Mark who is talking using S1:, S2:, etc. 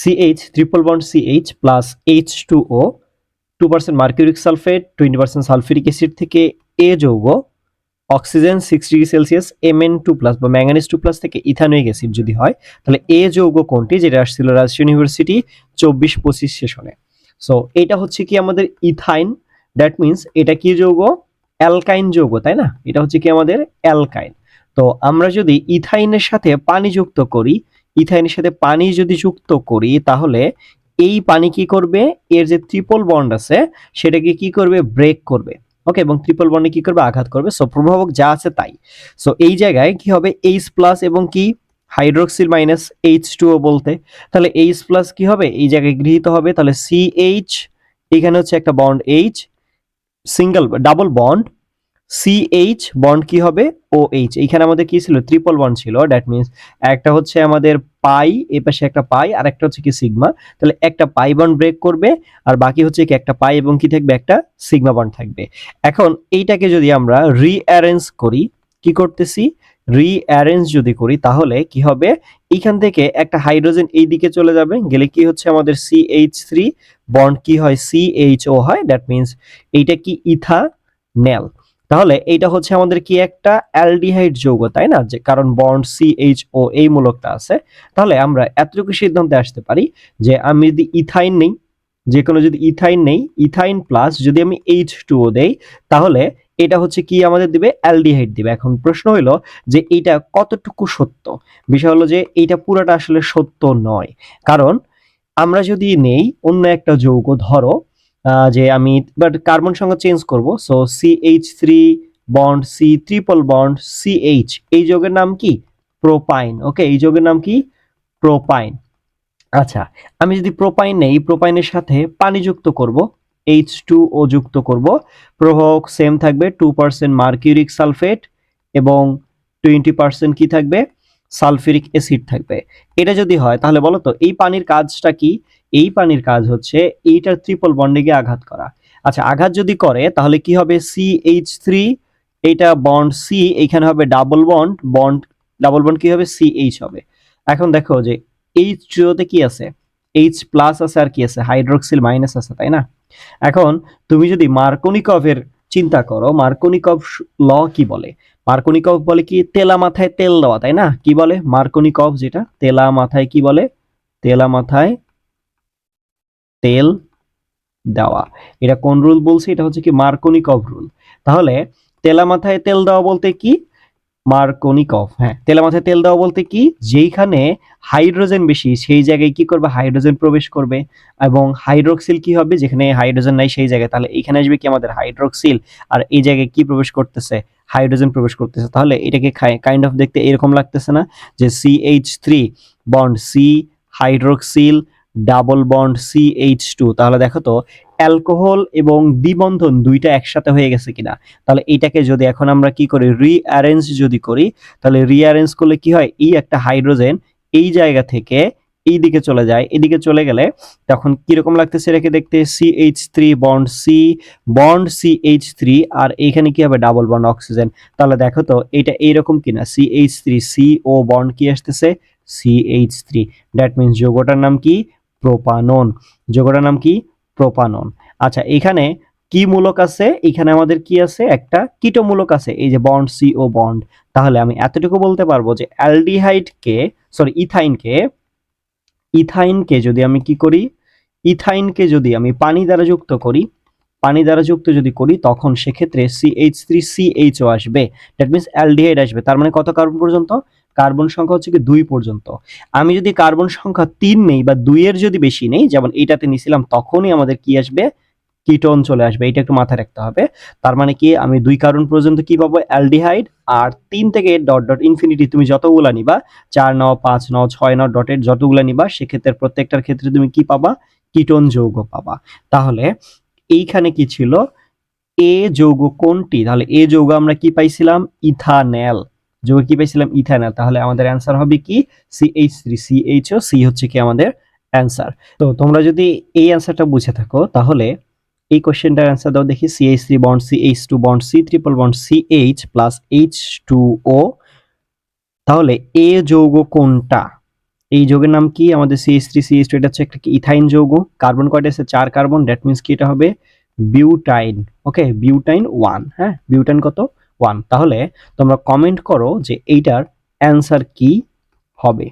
S1: C H triple bond C H plus H two O two percent mercuric sulphate twenty percent sulphuric acid থেকে এ যৌগ oxygen six degree Celsius M two plus বা manganese two plus থেকে ethanoic acid যদি হয়, তাহলে এ যৌগ কোনটি? যেটা আসছিল রাজশাহী ইউনিভার্সিটি চব্বিশ পঁচিশ সেশনে। সো এটা হচ্ছে কি আমাদের ইথাইন দ্যাট মিন্স এটা কি যৌগ? অ্যালকাইন যৌগ, তাই না? এটা হচ্ছে কি আমাদের অ্যালকাইন। তো আমরা যদি ইথাইনের সাথে পানি যুক্ত করি ইথাইনের সাথে পানি যদি যুক্ত করি, তাহলে এই পানি কি করবে? এর যে ত্রিপল বন্ড আছে, সেটাকে কি করবে? ব্রেক করবে। ওকে এবং ত্রিপল বন্ডে কি করবে? আঘাত করবে। সো প্রভাবক যা আছে তাই। সো এই জায়গায় কি হবে? এইচ প্লাস এবং কি? হাইড্রোক্সিল মাইনাস এইচ টু বলতে। তাহলে এইচ প্লাস কি হবে? এই জায়গায় গৃহীত হবে। তাহলে সি এইচ এখানে হচ্ছে একটা bond H single double bond CH bond কি হবে? ও এইচ এইখানে আমাদের কি ছিল? ট্রিপল বন্ড ছিল। দ্যাট মিনস একটা হচ্ছে আমাদের পাই, এ পাশে একটা পাই, আর একটা হচ্ছে কি সিগমা তাহলে একটা পাই বন্ড ব্রেক করবে, আর বাকি হচ্ছে কি একটা পাই এবং কি থাকবে? একটা সিগমা বন্ড থাকবে। এখন এইটাকে যদি আমরা রিঅ্যারেঞ্জ করি, কি করতেছি? রিঅ্যারেঞ্জ যদি করি, তাহলে কি হবে? এইখান থেকে একটা হাইড্রোজেন এই দিকে চলে যাবে। গেলে কি হচ্ছে? আমাদের সিএইচ থ্রি বন্ড কি হয়? সিএইচও হয়। দ্যাট মিনস এইটা কি ইথা নেল তাহলে এইটা হচ্ছে আমাদের কি একটা অ্যালডিহাইড যৌগ, তাই না? যে কারণ বন্ড সি এইচ ও এই মূলকটা আছে। তাহলে আমরা এতটুকু সিদ্ধান্তে আসতে পারি যে আমি যদি ইথাইন নেই, যে কোনো যদি ইথাইন নেই, ইথাইন প্লাস যদি আমি এইচ টুও দেই, তাহলে এটা হচ্ছে কি আমাদের দিবে? অ্যালডিহাইড দিবে। এখন প্রশ্ন হলো যে এইটা কতটুকু সত্য? বিষয় হলো যে এইটা পুরাটা আসলে সত্য নয়। কারণ আমরা যদি নেই, অন্য একটা যৌগ ধরো যে আমি বাট কার্বন সংখ্যা চেঞ্জ করব। So C H three bond C triple bond C H এই যোগের নাম কি? প্রোপাইন ওকে এই যোগের নাম কি? প্রোপাইন আচ্ছা আমি যদি প্রোপাইন নেই প্রোপাইনের সাথে পানি যুক্ত করব এইচ টু ও যুক্ত করব প্রভাবক সেম থাকবে টু পার্সেন্ট মার্কিউরিক সালফেট এবং টোয়েন্টি পার্সেন্ট কি থাকবে? সালফিউরিক অ্যাসিড থাকবে। এটা যদি হয়, তাহলে বলো তো, এই পানির কাজটা কি? এই পানির কাজ হচ্ছে এইটার ত্রিপল বন্ডে গিয়ে আঘাত করা। আচ্ছা আঘাত যদি করে, তাহলে কি হবে? সি এইচ থ্রি এইটা বন্ড সি এইখানে হবে double bond bond double bond কি হবে? সি এইচ হবে। এখন দেখো যে এইচ জিরোতে কি আছে? এইচ প্লাস আছে আর কি আছে? হাইড্রোক্সিল মাইনাস আছে, তাই না? এখন তুমি যদি মার্কোনিকভের চিন্তা করো মার্কোনিকভ ল কি বলে? মার্কোনিকভ বলে কি তেলা মাথায় তেল দেওয়া, তাই না? কি বলে? মার্কোনিকভ যেটা, তেলা মাথায় কি বলে? তেলা মাথায় তেল দেওয়া। এটা কোন রুল বলছে? এটা হচ্ছে কি মার্কোনিকভ রুল। তাহলে তেলা মাথায় তেল দেওয়া বলতে কি? মার্কোনিকভ হ্যাঁ। তেলা মাথায় তেল দেওয়া বলতে কি? যেইখানে হাইড্রোজেন বেশি, সেই জায়গায় কি করবে? হাইড্রোজেন প্রবেশ করবে। এবং হাইড্রোক্সিল কি হবে? যেখানে হাইড্রোজেন নাই, সেই জায়গায়। তাহলে এখানে আসবে কি আমাদের? হাইড্রোক্সিল। আর এই জায়গায় কি প্রবেশ করতেছে? হাইড্রোজেন প্রবেশ করতেছে। তাহলে এটাকে কাইন্ড অফ দেখতে এরকম লাগতেছে না যে C H three bond C hydroxyl double bond C H two তাহলে দেখো তো, অ্যালকোহল এবং দ্বিবন্ধন দুইটা একসাথে হয়ে গেছে কিনা? তাহলে এইটাকে যদি এখন আমরা কি করি রিঅ্যারেঞ্জ যদি করি, তাহলে রিঅ্যারেঞ্জ করলে কি হয়? এই একটা হাইড্রোজেন এই জায়গা থেকে এই দিকে চলে যায়। এদিকে চলে গেলে তখন কীরকম লাগতেছে এটাকে দেখতে? C H three bond C bond C H three আর এইখানে কি হবে? Double bond oxygen. তাহলে দেখো তো, এটা এইরকম কিনা? C H three C O bond কি আসতেছে? C H three that means যৌগটার নাম কি? প্রোপানন। যৌগটার নাম কি? প্রোপানন। আচ্ছা এখানে কি মূলক আছে? এখানে আমাদের কি আছে? একটা কিটো মূলক আছে, এই যে বন্ড সি ও বন্ড তাহলে আমি এতটুকু বলতে পারব যে অ্যালডিহাইডকে সরি ইথাইনকে ইথাইনকে যদি আমি কি করি? ইথাইনকে যদি আমি পানি দ্বারা যুক্ত করি, পানি দ্বারা যুক্ত যদি করি, তখন সেক্ষেত্রে C H three C H O আসবে। দ্যাট মিনস অ্যালডিহাইড আসবে। তার মানে কত কার্বন পর্যন্ত? কার্বন সংখ্যা হচ্ছে কি দুই পর্যন্ত। আমি যদি কার্বন সংখ্যা তিন নেই বা দুইয়ের যদি বেশি নেই, যেমন এইটাতে নিছিলাম, তখনই আমাদের কি আসবে? কিটোন চলে আসবে এটা একটু মাথায় রাখতে হবে। তার মানে কি, আমি দুই কার্বন পর্যন্ত কি পাবো? অ্যালডিহাইড, আর তিন থেকে ডট ডট ইনফিনিটি, তুমি যতগুলা নিবা, চার নাও, পাঁচ নাও, ছয় নাও ডটের যতগুলা নিবা, সেক্ষেত্রে প্রত্যেকটার ক্ষেত্রে তুমি কি পাবা? কিটোন যৌগ পাবা। তাহলে এইখানে কি ছিল? এ যৌগ কোনটি? তাহলে এ যৌগ আমরা কি পাইছিলাম? ইথানেল। যোগে কি পেয়েছিলাম ইথানল তাহলে আমাদের অ্যান্সার হবে কি? সিএইচ থ্রি সিএইচও সি হচ্ছে কি আমাদের অ্যান্সার তো তোমরা যদি এই অ্যান্সারটা বুঝে থাকো, তাহলে এই কোয়েশ্চেনটার অ্যান্সার দাও। দেখি CH three bond CH two bond C triple bond CH plus H two O তাহলে এ যৌগ কোনটা? এই যৌগের নাম কি? আমাদের সিএইচ থ্রি সিএইচ টু এটা হচ্ছে একটা ইথাইন যৌগ। কার্বন কয়টা আছে? চার কার্বন। দ্যাট মিনস কি এটা হবে? বিউটাইন। ওকে বিউটাইন ওয়ান হ্যাঁ বিউটাইন কত? ওয়ান তাহলে তোমরা কমেন্ট করো যে এইটার অ্যান্সার কি হবে।